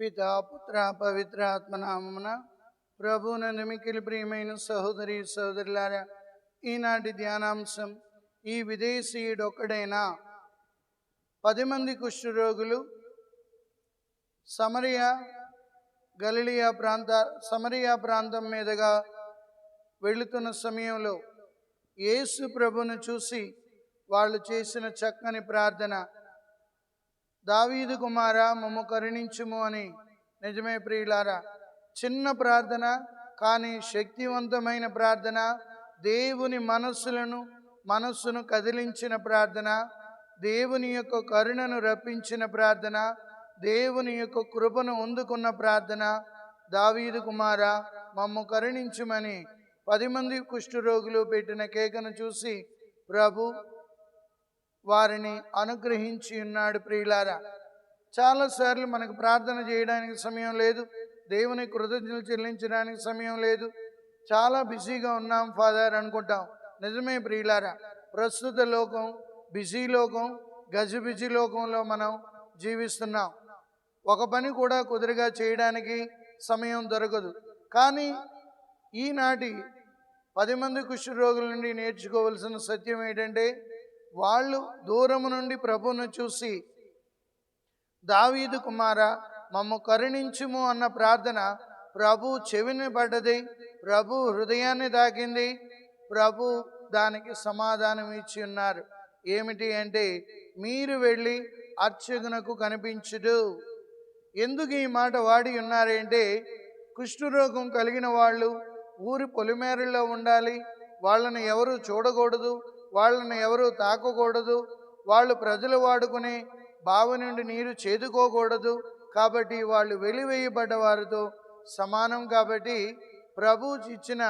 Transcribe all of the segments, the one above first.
పితా పుత్ర పవిత్ర ఆత్మనామమున ప్రభువున మిక్కిలి ప్రియమైన సహోదరి సహోదరులారా ఈనాటి ధ్యానాంశం ఈ విదేశీయుడొక్కడైనా పది మంది కుష్ఠరోగులు సమరియా గలిలియా ప్రాంత సమరియా ప్రాంతం మీదుగా వెళుతున్న సమయంలో యేసు ప్రభును చూసి వాళ్ళు చేసిన చక్కని ప్రార్థన దావీదు కుమారా మమ్ము కరుణించుము అని. నిజమే ప్రియులారా చిన్న ప్రార్థన కానీ శక్తివంతమైన ప్రార్థన దేవుని మనస్సులను మనస్సును కదిలించిన ప్రార్థన దేవుని యొక్క కరుణను రప్పించిన ప్రార్థన దేవుని యొక్క కృపను అందుకున్న ప్రార్థన దావీదు కుమార మమ్ము కరుణించుమని. పది మంది కుష్ఠరోగులు పెట్టిన కేకను చూసి ప్రభు వారిని అనుగ్రహించి ఉన్నాడు ప్రియులారా. చాలాసార్లు మనకు ప్రార్థన చేయడానికి సమయం లేదు. దేవుని కృతజ్ఞతలు చెల్లించడానికి సమయం లేదు. చాలా బిజీగా ఉన్నాం ఫాదర్ అనుకుంటాం. నిజమే ప్రియులారా. ప్రస్తుత లోకం బిజీ లోకం గజిబిజీ లోకంలో మనం జీవిస్తున్నాం. ఒక పని కూడా కుదురుగా చేయడానికి సమయం దొరకదు. కానీ ఈనాటి పది మంది కుష్ఠరోగుల నుండి నేర్చుకోవలసిన సత్యం ఏంటంటే వాళ్ళు దూరము నుండి ప్రభును చూసి దావీదు కుమార మమ్ము కరుణించుము అన్న ప్రార్థన ప్రభు చెవిని పడ్డది. ప్రభు హృదయాన్ని తాకింది ప్రభు దానికి సమాధానం ఇచ్చి ఉన్నారు. ఏమిటి అంటే మీరు వెళ్ళి అర్చకునకు కనిపించుడు ఎందుకు ఈ మాట వాడి ఉన్నారంటే కుష్ఠరోగం కలిగిన వాళ్ళు ఊరి పొలిమేరల్లో ఉండాలి. వాళ్ళని ఎవరు చూడకూడదు. వాళ్ళని ఎవరు తాకకూడదు. వాళ్ళు ప్రజలు వాడుకునే బావి నుండి నీరు చేదుకోకూడదు. కాబట్టి వాళ్ళు వెలివేయబడ్డ వారితో సమానం కాబట్టి ప్రభు ఇచ్చిన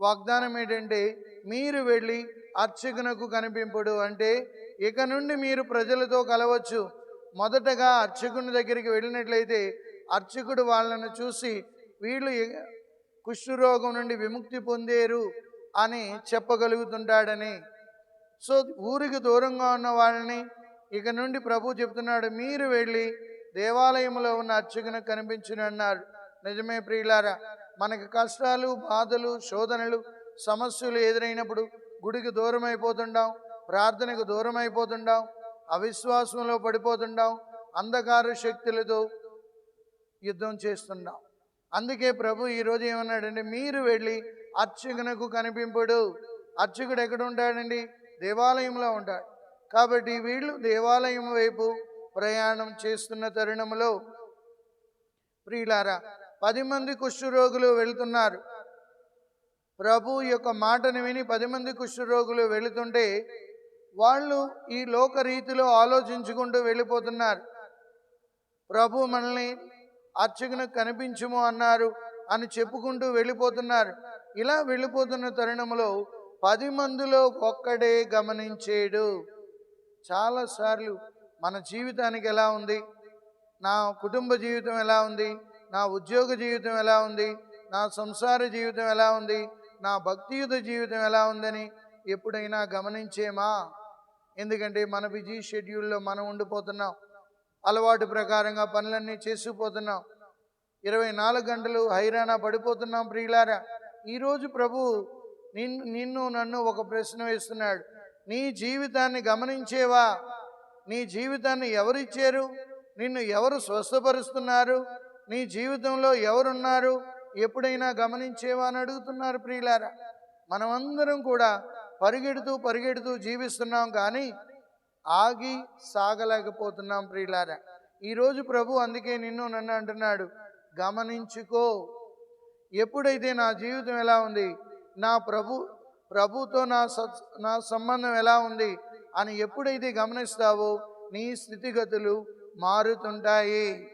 వాగ్దానం ఏంటంటే మీరు వెళ్ళి అర్చకునకు కనిపింపుడు అంటే ఇక నుండి మీరు ప్రజలతో కలవచ్చు. మొదటగా అర్చకుని దగ్గరికి వెళ్ళినట్లయితే అర్చకుడు వాళ్ళను చూసి వీళ్ళు కుష్ఠరోగం నుండి విముక్తి పొందేరు. అని చెప్పగలుగుతుంటాడని. సో ఊరికి దూరంగా ఉన్న వాళ్ళని ఇక నుండి ప్రభు చెప్తున్నాడు మీరు వెళ్ళి దేవాలయంలో ఉన్న అర్చకును కనిపించును అన్నారు. నిజమే ప్రియులారా మనకి కష్టాలు బాధలు శోధనలు సమస్యలు ఎదురైనప్పుడు గుడికి దూరం అయిపోతుంటాం ప్రార్థనకు దూరం అయిపోతుంటాం అవిశ్వాసంలో పడిపోతుంటాం అంధకార శక్తులతో యుద్ధం చేస్తున్నాం అందుకే ప్రభు ఈరోజు ఏమన్నాడంటే మీరు వెళ్ళి అర్చకునకు కనిపింపుడు. అర్చకుడు ఎక్కడ ఉంటాడండి దేవాలయంలో ఉంటాడు. కాబట్టి వీళ్ళు దేవాలయం వైపు ప్రయాణం చేస్తున్న తరుణంలో ప్రియులారా పది మంది కుష్ఠరోగులు వెళుతున్నారు. ప్రభు యొక్క మాటను విని పది మంది కుష్ఠరోగులు వెళుతుంటే వాళ్ళు ఈ లోక రీతిలో ఆలోచించుకుంటూ వెళ్ళిపోతున్నారు. ప్రభు మనల్ని అర్చకునకు కనిపించము అన్నారు అని చెప్పుకుంటూ వెళ్ళిపోతున్నారు. ఇలా వెళ్ళిపోతున్న తరుణంలో పది మందిలో ఒక్కడే గమనించేడు. చాలాసార్లు మన జీవితానికి ఎలా ఉంది? నా కుటుంబ జీవితం ఎలా ఉంది? నా ఉద్యోగ జీవితం ఎలా ఉంది? నా సంసార జీవితం ఎలా ఉంది? నా భక్తియుత జీవితం ఎలా ఉందని ఎప్పుడైనా గమనించేమా? ఎందుకంటే మన బిజీ షెడ్యూల్లో మనం ఉండిపోతున్నాం. అలవాటు ప్రకారంగా పనులన్నీ చేసుకుపోతున్నాం. ఇరవై నాలుగు గంటలు హైరాణ పడిపోతున్నాం ప్రియులారా. ఈరోజు ప్రభు నిన్ను నిన్ను నన్ను ఒక ప్రశ్న వేస్తున్నాడు. నీ జీవితాన్ని గమనించేవా? నీ జీవితాన్ని ఎవరిచ్చారు? నిన్ను ఎవరు స్వస్థపరుస్తున్నారు? నీ జీవితంలో ఎవరున్నారు? ఎప్పుడైనా గమనించేవా అని అడుగుతున్నారు ప్రియులారా. మనమందరం కూడా పరిగెడుతూ పరిగెడుతూ జీవిస్తున్నాం కానీ ఆగి సాగలేకపోతున్నాం ప్రియులారా. ఈరోజు ప్రభు అందుకే నిన్ను నన్ను అంటున్నాడు. గమనించుకో. ఎప్పుడైతే నా జీవితం ఎలా ఉంది? నా ప్రభు ప్రభుతో నా సత్ నా సంబంధం ఎలా ఉంది? అని ఎప్పుడైతే గమనిస్తావో నీ స్థితిగతులు మారుతుంటాయి.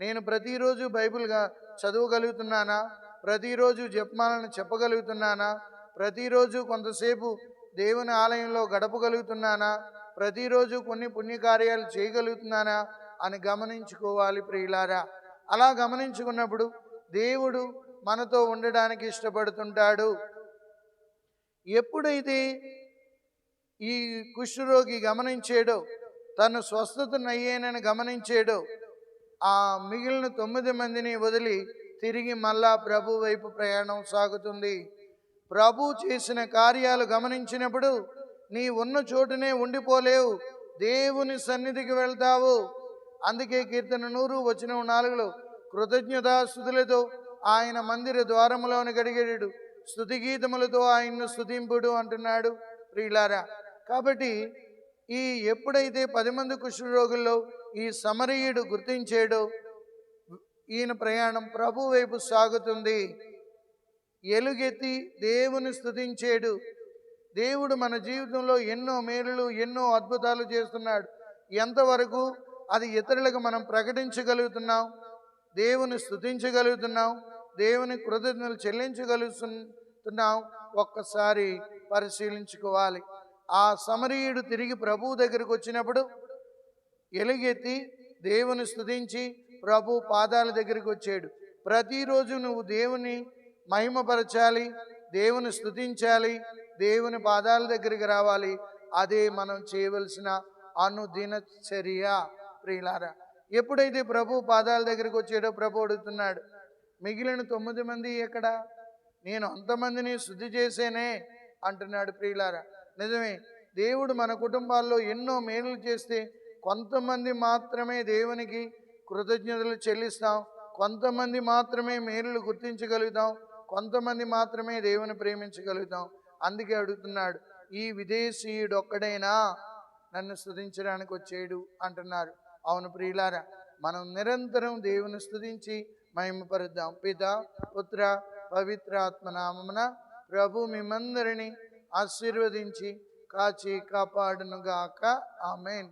నేను ప్రతిరోజు బైబిల్గా చదవగలుగుతున్నానా? ప్రతిరోజు జపమాలను చెప్పగలుగుతున్నానా? ప్రతిరోజు కొంతసేపు దేవుని ఆలయంలో గడపగలుగుతున్నానా? ప్రతిరోజు కొన్ని పుణ్యకార్యాలు చేయగలుగుతున్నానా? అని గమనించుకోవాలి ప్రియులారా. అలా గమనించుకున్నప్పుడు దేవుడు మనతో ఉండడానికి ఇష్టపడుతుంటాడు. ఎప్పుడైతే ఈ కుష్ఠరోగి గమనించాడో తను స్వస్థతనయ్యేనని గమనించాడో ఆ మిగిలిన తొమ్మిది మందిని వదిలి తిరిగి మళ్ళా ప్రభు వైపు ప్రయాణం సాగుతుంది. ప్రభు చేసిన కార్యాలు గమనించినప్పుడు నీ ఉన్న చోటునే ఉండిపోలేవు. దేవుని సన్నిధికి వెళ్తావు. అందుకే కీర్తన నూరు వచ్చిన నాలుగులో కృతజ్ఞతాస్థుతులతో ఆయన మందిర ద్వారములోని గడిగడు స్థుతి గీతములతో ఆయన్ను స్థుతింపుడు అంటున్నాడు ప్రియులారా. కాబట్టి ఈ ఎప్పుడైతే పది మంది కుష్ఠరోగుల్లో ఈ సమరయుడు గుర్తించాడో ఈయన ప్రయాణం ప్రభు వైపు సాగుతుంది. ఎలుగెత్తి దేవుని స్థుతించాడు దేవుడు మన జీవితంలో ఎన్నో మేలులు ఎన్నో అద్భుతాలు చేస్తున్నాడు. ఎంతవరకు అది ఇతరులకు మనం ప్రకటించగలుగుతున్నాం? దేవుని స్థుతించగలుగుతున్నాం దేవుని కృతజ్ఞతలు చెల్లించగలుగుతున్నాం ఒక్కసారి పరిశీలించుకోవాలి. ఆ సమరీయుడు తిరిగి ప్రభువు దగ్గరికి వచ్చినప్పుడు ఎలుగెత్తి దేవుని స్థుతించి ప్రభు పాదాల దగ్గరికి వచ్చాడు. ప్రతిరోజు నువ్వు దేవుని మహిమపరచాలి దేవుని స్థుతించాలి దేవుని పాదాల దగ్గరికి రావాలి. అదే మనం చేయవలసిన అనుదిన చర్య ప్రియులారా. ఎప్పుడైతే ప్రభు పాదాల దగ్గరికి వచ్చాడో ప్రభు అడుగుతున్నాడు మిగిలిన తొమ్మిది మంది ఎక్కడ? నేను అంతమందిని శుద్ధి చేసేనే అంటున్నాడు ప్రియులారా. నిజమే దేవుడు మన కుటుంబాల్లో ఎన్నో మేలు చేస్తే కొంతమంది మాత్రమే దేవునికి కృతజ్ఞతలు చెల్లిస్తాం కొంతమంది మాత్రమే మేలులు గుర్తించగలుగుతాం కొంతమంది మాత్రమే దేవుని ప్రేమించగలుగుతాం. అందుకే అడుగుతున్నాడు ఈ విదేశీయుడు ఒక్కడైనా నన్ను స్థుతించడానికి వచ్చేడు అంటున్నారు. అవును ప్రియులారా మనం నిరంతరం దేవుని స్థుతించి మహిమపరుద్దాం. పిత పుత్ర పవిత్రాత్మనామమున నామమున ప్రభు మిమ్మందరినీ ఆశీర్వదించి కాచి కాపాడునుగాక. ఆమెన్.